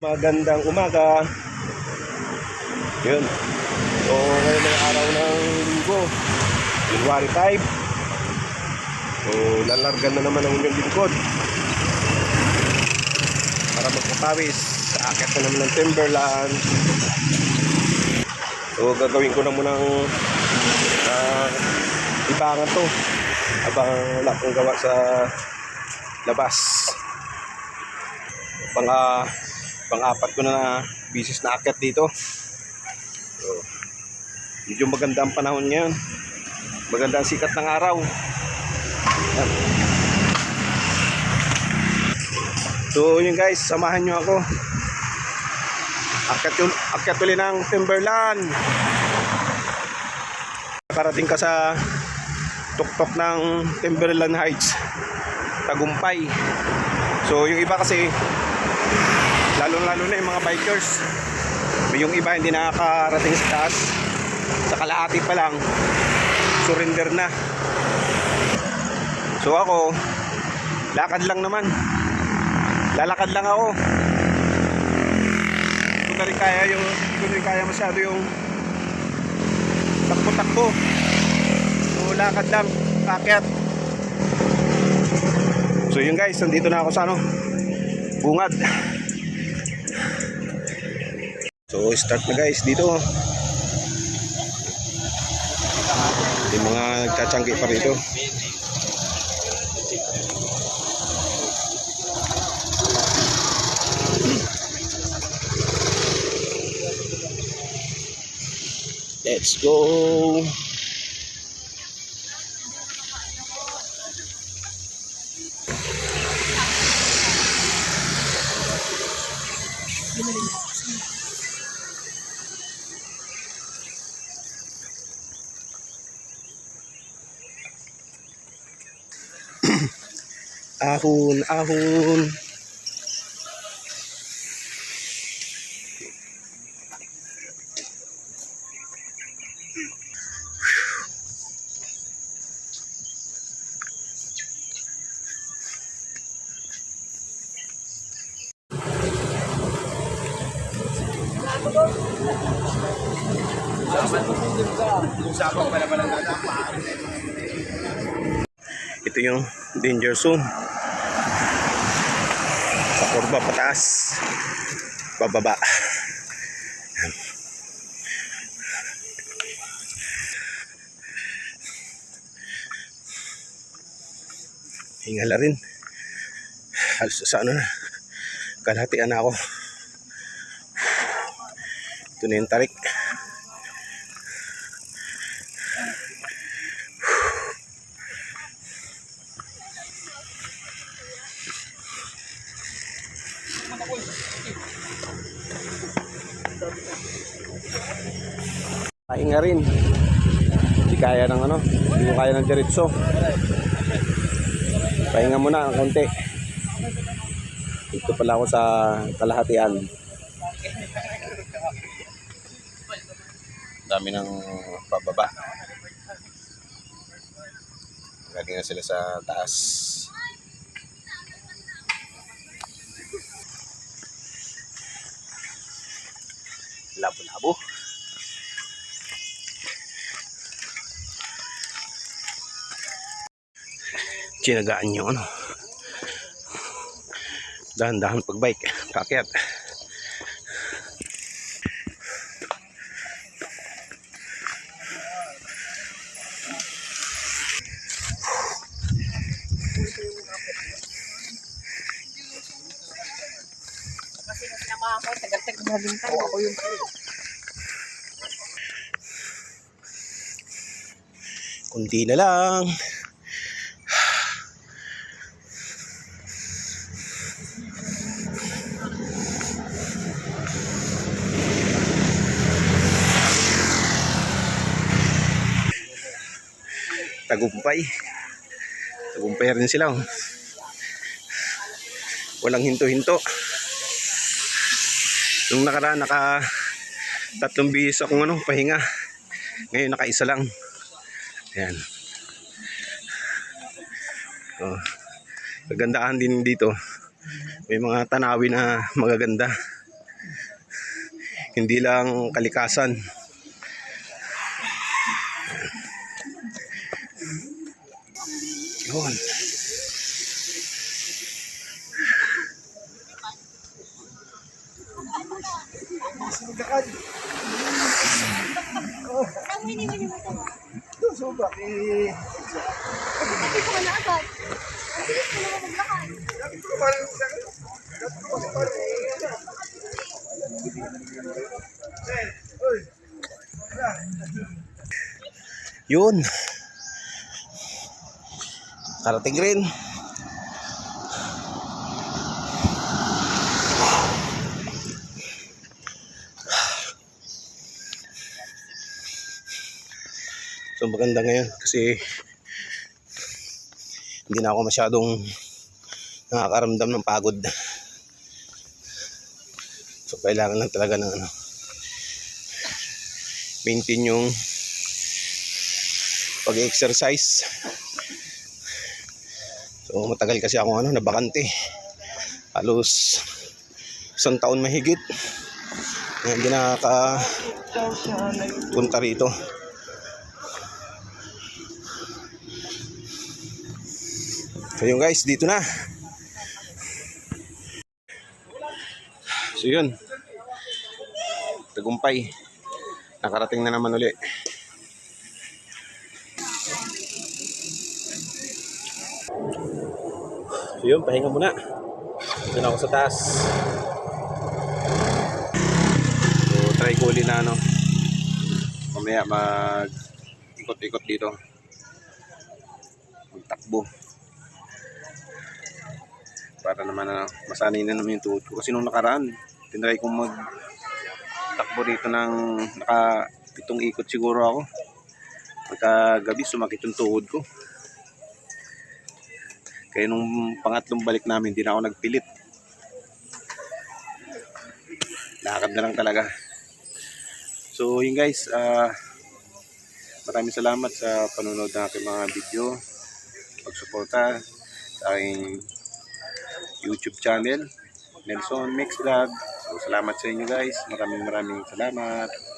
Magandang umaga. Yun. So, ngayon ay araw ng linggo. January 5. So, lalargan na naman ang inyong lingkod. Para magpapawis. Akit na naman ng Timberland. So, gagawin ko na munang uh, ibangan to. Habang wala gawa sa labas. Pang, ah, pang-apat ko na bisis na akit dito. So, medyo maganda ang panahon ngayon. Maganda ang sikat ng araw. Yan. So yun guys, samahan nyo ako. Akyat, akyat uli ng Timberland. Nakarating ka sa tuktok ng Timberland Heights. Tagumpay. So yung iba kasi lalo-lalo na yung mga bikers. Yung iba hindi nakakarating sa taas. Sa kalahati pa lang, surrender na. So ako, lakad lang naman. Lalakad lang ako. Hindi ko rin kaya yung, hindi ko kaya masyado yung takbo-takbo. So lakad lang, kakyat. So yun guys, nandito na ako sa ano, bungad. So start na guys dito. Yung mga nagtsatsyangki pa rito. Let's go. Ahon, ahon. Ito yung danger zone. Kurba pataas. Bababa. Hingala rin. Halos sa ano na. Kalahatian na ako. Ito na yung tarik. Pahinga rin. Hindi kaya ng ano, hindi ko kaya ng diretso. Pahinga muna ng konti. Dito pala ako sa kalahatian. Dami ng pababa. Galing na sila sa taas. Labo-labo. Tinagaan yung ano. Dahan-dahan pag bike. Sinama ako. Ako yung Kunti na lang. Tagumpay. Tagumpay rin sila. oh. Walang hinto-hinto. Nung nakaraan, naka tatlong bihis akong ano, pahinga. Ngayon, naka-isa lang. Ayan. Oh. Kagandahan din dito. May mga tanawin na magaganda. Hindi lang kalikasan. Yun. Yun. Karating rin. So maganda ngayon kasi hindi na ako masyadong nakakaramdam ng pagod. So kailangan lang talaga ng ano maintain yung pag-exercise. So matagal kasi ako ano, nabakante. Halos isang taon mahigit. Hindi nakaka punta rito. So yun guys, dito na. So yun. Tagumpay. Nakarating na naman uli. So yun, pahinga muna. Dito na ako sa taas. So try ko uli na ano. Mamaya mag ikot-ikot dito. Magtakbo. Para naman na masanay na naman yung tuhod ko. Kasi nung nakaraan, tinry kong mag takbo dito ng naka pitong ikot siguro ako. Pagkagabi, sumakit yung tuhod ko. Kaya nung pangatlong balik namin, hindi na ako nagpilit. Lakad na lang talaga. So yun guys, ah maraming salamat sa panonood ng aking mga video. Pagsuporta sa aking YouTube channel, Nelson Mix Vlog. So salamat sa inyo guys. Maraming maraming salamat.